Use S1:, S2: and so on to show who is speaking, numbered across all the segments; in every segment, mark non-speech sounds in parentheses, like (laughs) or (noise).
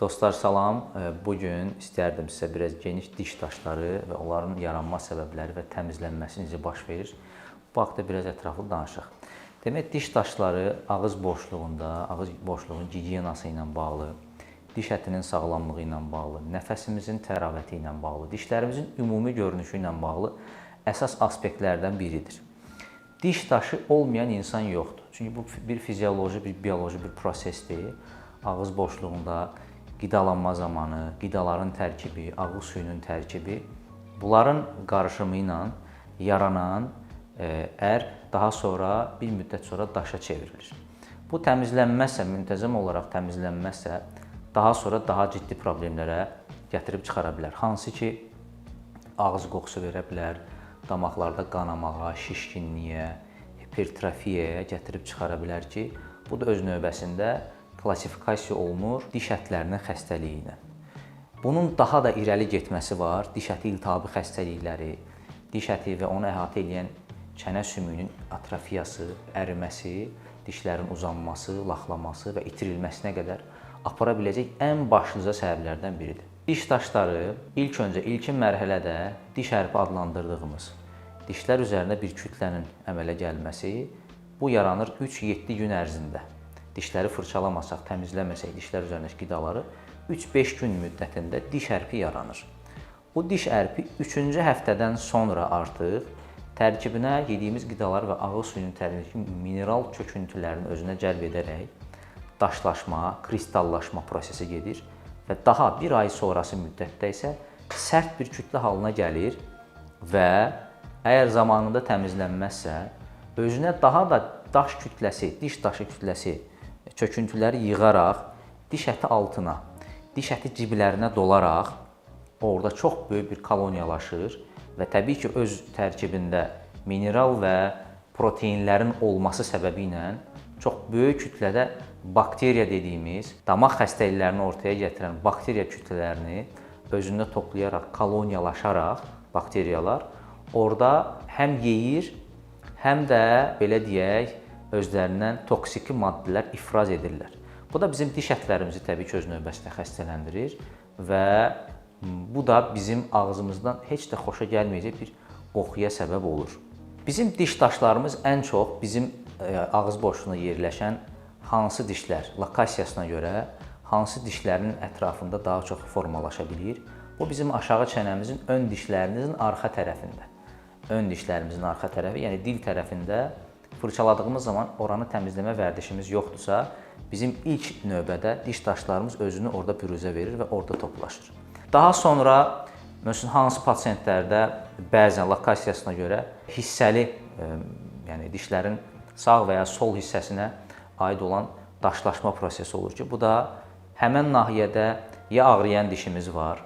S1: Dostlar salam. Bu gün istərdim sizə biraz geniş diş daşları və onların yaranma səbəbləri və təmizlənməsi necə baş verir, bu haqqda biraz ətraflı danışaq. Demək, diş daşları ağız boşluğunda, ağız boşluğunun gigiyenası ilə bağlı, diş ətinin sağlamlığı ilə bağlı, nəfəsimizin təravəti ilə bağlı, dişlərimizin ümumi görünüşü ilə bağlı əsas aspektlərdən biridir. Diş daşı olmayan insan yoxdur. Çünki bu bir fizioloji, bir bioloji bir prosesdir. Ağız boşluğunda qidalanma zamanı, qidaların tərkibi, ağız suyunun tərkibi bunların qarışımı ilə yaranan e, ər daha sonra bir müddət sonra daşa çevrilir. Bu təmizlənməzsə, müntəzəm olaraq təmizlənməzsə, daha sonra daha ciddi problemlərə gətirib çıxara bilər. Hansı ki, ağız qoxusu verə bilər, damaqlarda qanamağa, şişkinliyə, hipertrofiyaya gətirib çıxara bilər ki, bu da öz növbəsində klassifikasiya olunur diş ətlərinin xəstəliyi ilə. Bunun daha da irəli getməsi var. Diş əti iltihabı xəstəlikləri, diş əti və onu əhatə edən çənə sümüyünün atrofiyası, əriməsi, dişlərin uzanması, laxlaması və itirilməsinə qədər apara biləcək ən başlıca səbəblərdən biridir. Diş daşları ilk öncə ilkin mərhələdə diş hərfi adlandırdığımız dişlər üzərində bir kütlənin əmələ gəlməsi bu yaranır 3-7 gün ərzində. Dişləri fırçalamasaq, təmizləməsək dişlər üzərindəki qidaları 3-5 gün müddətində diş ərpi yaranır. Bu diş ərpi 3-cü həftədən sonra artıq tərkibinə yediyimiz qidalar və ağız suyunun tərkibindəki mineral çöküntülərini özünə cəlb edərək daşlaşma, kristallaşma prosesi gedir və daha bir ay sonrası müddətdə isə sərt bir kütlə halına gəlir və əgər zamanında təmizlənməzsə, özünə daha da daş kütləsi, diş daşı kütləsi çöküntüləri yığaraq diş əti altına, diş əti ciblərinə dolaraq orada çox böyük bir koloniyalaşır və təbii ki, öz tərkibində mineral və proteinlərin olması səbəbi ilə çox böyük kütlədə bakteriya dediyimiz damaq xəstəliklərini ortaya gətirən bakteriya kütlələrini özündə toplayaraq, koloniyalaşaraq bakteriyalar orada həm yeyir, həm də belə deyək, özlərindən toksiki maddələr ifraz edirlər. Bu da bizim diş ətlərimizi təbii ki, öz növbəsində xəstələndirir və bu da bizim ağzımızdan heç də xoşa gəlməyəcək bir qoxuya səbəb olur. Bizim diş daşlarımız ən çox bizim e, ağız boşluğuna yerləşən hansı dişlər lokasiyasına görə hansı dişlərin ətrafında daha çox formalaşa bilir. Bu bizim aşağı çənəmizin ön dişlərimizin arxa tərəfində. Ön dişlərimizin arxa tərəfi, yəni dil tərəfində fırçaladığımız zaman oranı təmizləmə vərdişimiz yoxdursa, bizim ilk növbədə diş daşlarımız özünü orada büruzə verir və orada toplaşır. Daha sonra məsələn hansı pasientlərdə bəzən lokasiyasına görə hissəli, ə, yəni dişlərin sağ və ya sol hissəsinə aid olan daşlaşma prosesi olur ki, bu da həmin nahiyədə ya ağrıyan dişimiz var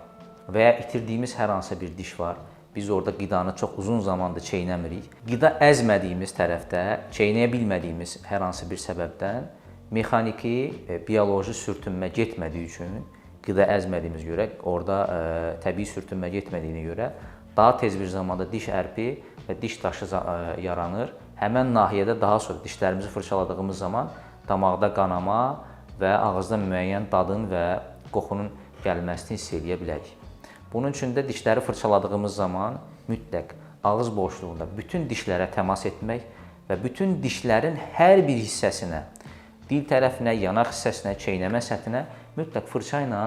S1: və ya itirdiyimiz hər hansı bir diş var biz orada qidanı çox uzun zamandır çeynəmirik. Qida əzmədiyimiz tərəfdə, çeynəyə bilmədiyimiz hər hansı bir səbəbdən mexaniki, e, bioloji sürtünmə getmədiyi üçün qida əzmədiyimiz görə, orada ə, e, təbii sürtünmə getmədiyinə görə daha tez bir zamanda diş ərpi və diş daşı e, yaranır. Həmin nahiyədə daha sonra dişlərimizi fırçaladığımız zaman damaqda qanama və ağızda müəyyən dadın və qoxunun gəlməsini hiss edə bilərik. Bunun üçün də dişləri fırçaladığımız zaman mütləq ağız boşluğunda bütün dişlərə təmas etmək və bütün dişlərin hər bir hissəsinə, dil tərəfinə, yanaq hissəsinə, çeynəmə səthinə mütləq fırça ilə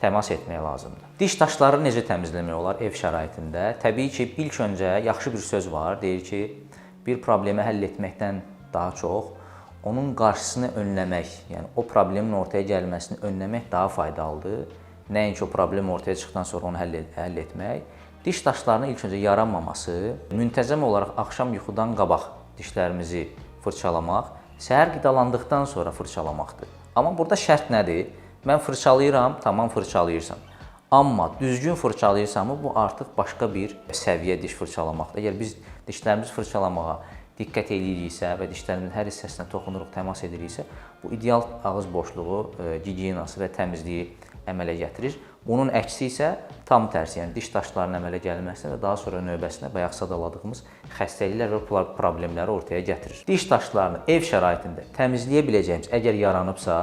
S1: təmas etmək lazımdır. Diş daşları necə təmizləmək olar ev şəraitində? Təbii ki, ilk öncə yaxşı bir söz var, deyir ki, bir problemi həll etməkdən daha çox onun qarşısını önləmək, yəni o problemin ortaya gəlməsini önləmək daha faydalıdır nəinki o problem ortaya çıxdıqdan sonra onu həll, həll etmək. Diş daşlarının ilk öncə yaranmaması, müntəzəm olaraq axşam yuxudan qabaq dişlərimizi fırçalamaq, səhər qidalandıqdan sonra fırçalamaqdır. Amma burada şərt nədir? Mən fırçalayıram, tamam fırçalayırsan. Amma düzgün fırçalayırsanmı, bu artıq başqa bir səviyyə diş fırçalamaqdır. Əgər biz dişlərimizi fırçalamağa diqqət eləyiriksə və dişlərimizin hər hissəsinə toxunuruq, təmas ediriksə, bu ideal ağız boşluğu, e, gigiyenası və təmizliyi əmələ gətirir. Bunun əksi isə tam tərsi, yəni diş daşlarının əmələ gəlməsinə və daha sonra növbəsində bayaq sadaladığımız xəstəliklər və problemləri ortaya gətirir. Diş daşlarını ev şəraitində təmizləyə biləcəyimiz əgər yaranıbsa,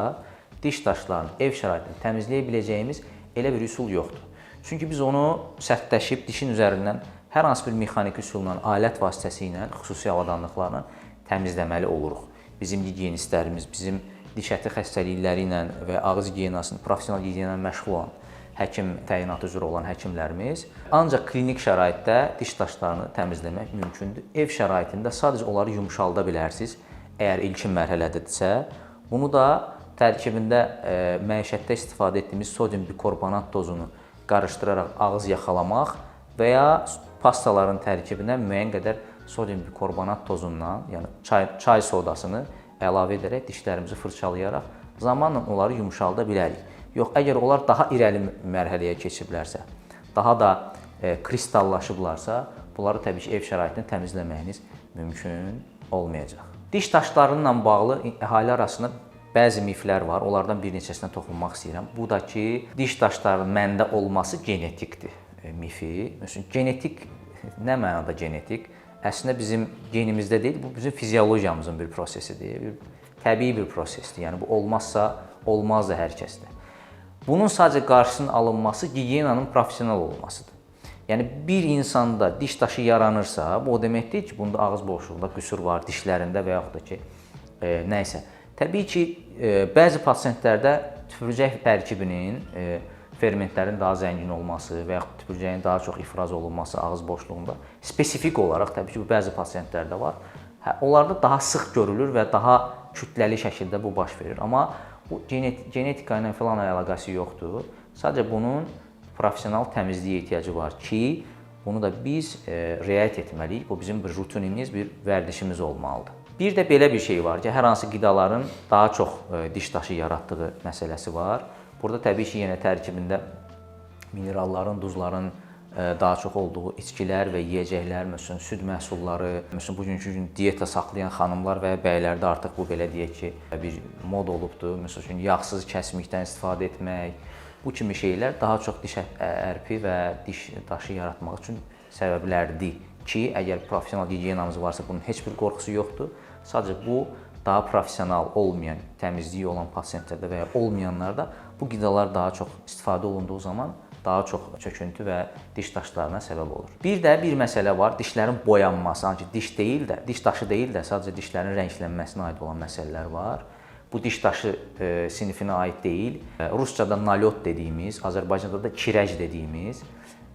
S1: diş daşlarını ev şəraitində təmizləyə biləcəyimiz elə bir üsul yoxdur. Çünki biz onu sərtləşib dişin üzərindən hər hansı bir mexaniki üsulla, alət vasitəsilə, xüsusi avadanlıqlarla təmizləməli oluruq. Bizim gigiyenistlərimiz, bizim diş əti xəstəlikləri ilə və ağız gigiyenasının professional gigiyena ilə məşğul olan həkim təyinatı üzrə olan həkimlərimiz ancaq klinik şəraitdə diş daşlarını təmizləmək mümkündür. Ev şəraitində sadəcə onları yumşalda bilərsiniz. Əgər ilkin mərhələdədirsə, bunu da tərkibində e, məişətdə istifadə etdiyimiz sodium bikarbonat dozunu qarışdıraraq ağız yaxalamaq və ya pastaların tərkibinə müəyyən qədər sodium bikarbonat tozundan, yəni çay çay sodasını əlavə edərək dişlərimizi fırçalayaraq zamanla onları yumşalda bilərik. Yox, əgər onlar daha irəli mərhələyə keçiblərsə, daha da e, kristallaşıblarsa, bunları təbii ki, ev şəraitində təmizləməyiniz mümkün olmayacaq. Diş daşları ilə bağlı əhali arasında bəzi miflər var. Onlardan bir neçəsinə toxunmaq istəyirəm. Bu da ki, diş daşlarının məndə olması genetikdir e, mifi. Məsələn, genetik (laughs) nə mənada genetik? Əslində bizim genimizdə deyil, bu bizim fiziologiyamızın bir prosesidir, bir təbii bir prosesdir. Yəni bu olmazsa olmaz da hər kəsdə. Bunun sadəcə qarşısının alınması gigiyenanın professional olmasıdır. Yəni bir insanda diş daşı yaranırsa, bu o demək deyil ki, bunda ağız boşluğunda qüsur var, dişlərində və yaxud da ki, e, nə isə. Təbii ki, e, bəzi pasientlərdə tüpürcək tərkibinin e, fermentlərin daha zəngin olması və yaxud tüpürcəyin daha çox ifraz olunması ağız boşluğunda spesifik olaraq təbii ki, bu bəzi pasientlərdə var. Hə, onlarda daha sıx görülür və daha kütləli şəkildə bu baş verir. Amma bu genet genetika ilə filan əlaqəsi yoxdur. Sadəcə bunun professional təmizliyə ehtiyacı var ki, bunu da biz e, riayət etməliyik. Bu bizim bir rutinimiz, bir vərdişimiz olmalıdır. Bir də belə bir şey var ki, hər hansı qidaların daha çox e, diş daşı yaratdığı məsələsi var. Burada təbii ki, yenə tərkibində mineralların, duzların e, daha çox olduğu içkilər və yeyəcəklər, məsələn, süd məhsulları, məsələn, bugünkü gün dieta saxlayan xanımlar və bəylərdə artıq bu belə deyək ki, bir mod olubdur. Məsələn, yağsız kəsmikdən istifadə etmək, bu kimi şeylər daha çox diş ərpi və diş daşı yaratmaq üçün səbəblərdir ki, əgər professional gigiyenamız varsa, bunun heç bir qorxusu yoxdur. Sadəcə bu daha professional olmayan, təmizliyi olan pasientlərdə və ya olmayanlarda bu qidalar daha çox istifadə olunduğu zaman daha çox çöküntü və diş daşlarına səbəb olur. Bir də bir məsələ var, dişlərin boyanması, ancaq diş deyil də, diş daşı deyil də, sadəcə dişlərin rənglənməsinə aid olan məsələlər var. Bu diş daşı e, sinifinə aid deyil. E, ruscada nalyot dediyimiz, Azərbaycanda da kirəc dediyimiz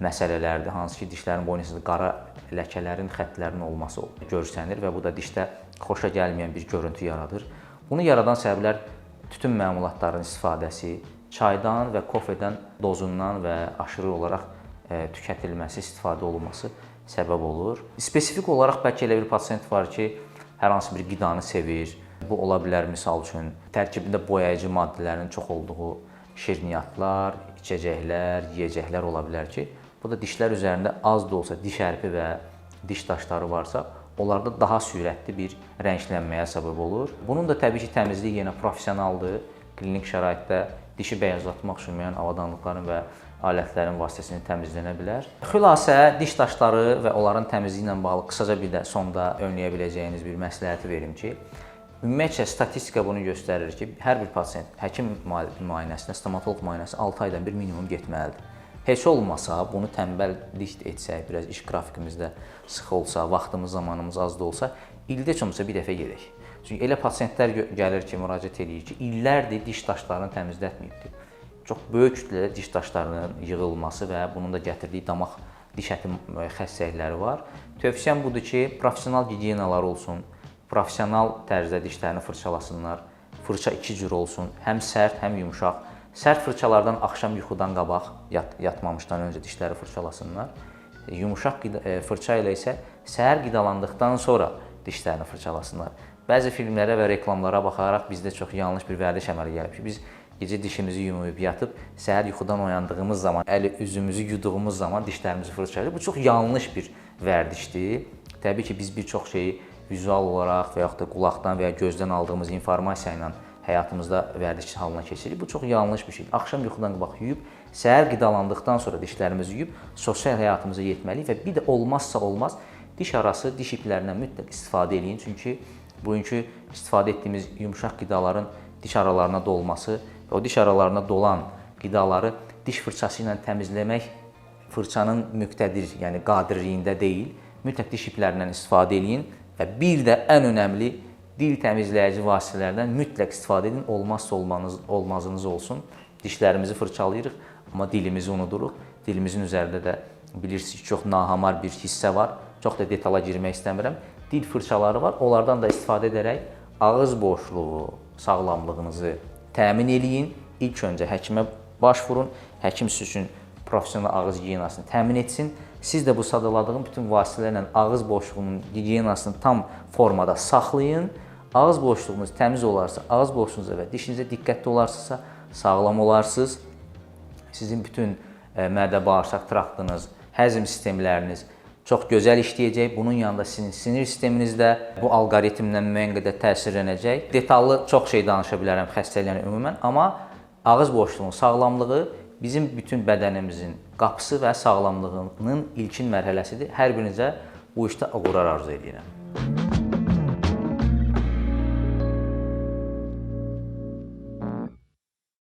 S1: məsələlərdir, hansı ki, dişlərin boynuzunda qara ləkələrin, xəttlərin olması görsənir və bu da dişdə xoşa gəlməyən bir görüntü yaradır. Bunu yaradan səbəblər tütün məmulatlarının istifadəsi, çaydan və kofedən dozundan və aşırı olaraq e, tükətilməsi, istifadə olunması səbəb olur. Spesifik olaraq bəlkə elə bir pasiyent var ki, hər hansı bir qidanı sevir. Bu ola bilər misal üçün tərkibində boyayıcı maddələrin çox olduğu şirniyyatlar, içəcəklər, yeyəcəklər ola bilər ki, bu da dişlər üzərində az da olsa diş ərpi və diş daşları varsa, onlarda daha sürətli bir rənglənməyə səbəb olur. Bunun da təbii ki, təmizliyi yenə professionaldır. Klinik şəraitdə dişi bəyazlatmaq üçün müəyyən avadanlıqların və alətlərin vasitəsilə təmizlənə bilər. Xülasə, diş daşları və onların təmizliyi ilə bağlı qısaca bir də sonda önləyə biləcəyiniz bir məsləhəti verim ki, ümumiyyətcə statistika bunu göstərir ki, hər bir pasiyent həkim müayinəsinə, stomatoloq müayinəsinə 6 aydan bir minimum getməlidir. Heç olmasa bunu tənbəllik etsək, biraz iş qrafikimizdə sıx olsa, vaxtımız, zamanımız az da olsa, ildə heç olmasa bir dəfə gedək. Çünki elə pasiyentlər gəlir ki, müraciət edir ki, illərdir diş daşlarını təmizlətməyibdir. Çox böyük kütlədə diş daşlarının yığılması və bunun da gətirdiyi damaq diş əti xəstəlikləri var. Tövsiyəm budur ki, professional gigiyenalar olsun, professional tərzdə dişlərini fırçalasınlar. Fırça iki cür olsun, həm sərt, həm yumşaq Sərt fırçalardan axşam yuxudan qabaq, yat yatmamışdan öncə dişləri fırçalasınlar. E, yumşaq e, fırça ilə isə səhər qidalandıqdan sonra dişlərini fırçalasınlar. Bəzi filmlərə və reklamlara baxaraq bizdə çox yanlış bir vərdiş əmələ gəlib ki, biz gecə dişimizi yumuyub yatıb səhər yuxudan oyandığımız zaman, əli üzümüzü yuduğumuz zaman dişlərimizi fırçalayırıq. Bu çox yanlış bir vərdişdir. Təbii ki, biz bir çox şeyi vizual olaraq və yaxud da qulaqdan və ya gözdən aldığımız informasiya ilə həyatımızda vərdiş halına keçiririk. Bu çox yanlış bir şeydir. Axşam yuxudan qabaq yuyub, səhər qidalandıqdan sonra dişlərimizi yuyub sosial həyatımıza yetməliyik və bir də olmazsa olmaz diş arası diş iplərindən mütləq istifadə eləyin. Çünki bugünkü istifadə etdiyimiz yumşaq qidaların diş aralarına dolması O diş aralarında dolan qidaları diş fırçası ilə təmizləmək fırçanın müqtədir, yəni qadirliyində deyil. Mütləq diş iplərindən istifadə eləyin və bir də ən önəmli dil təmizləyici vasitələrdən mütləq istifadə edin. Olmazsa olmanız, olmazınız olsun. Dişlərimizi fırçalayırıq, amma dilimizi unuduruq. Dilimizin üzərində də bilirsiniz çox nahamar bir hissə var. Çox da detala girmək istəmirəm. Dil fırçaları var. Onlardan da istifadə edərək ağız boşluğu sağlamlığınızı təmin eləyin. İlk öncə həkimə baş vurun. Həkim siz üçün professional ağız gigiyenasını təmin etsin. Siz də bu sadaladığım bütün vasitələrlə ağız boşluğunun gigiyenasını tam formada saxlayın. Ağız boşluğunuz təmiz olarsa, ağız boşluğunuza və dişinizə diqqətli olarsınızsa, sağlam olarsınız. Sizin bütün e, mədə bağırsaq traktınız, həzm sistemləriniz çox gözəl işləyəcək. Bunun yanında sizin sinir sisteminiz də bu alqoritmlə müəyyən qədər təsirlənəcək. Detallı çox şey danışa bilərəm xəstəliklərə ümumən, amma ağız boşluğunun sağlamlığı bizim bütün bədənimizin qapısı və sağlamlığının ilkin mərhələsidir. Hər birinizə bu işdə uğurlar arzu edirəm.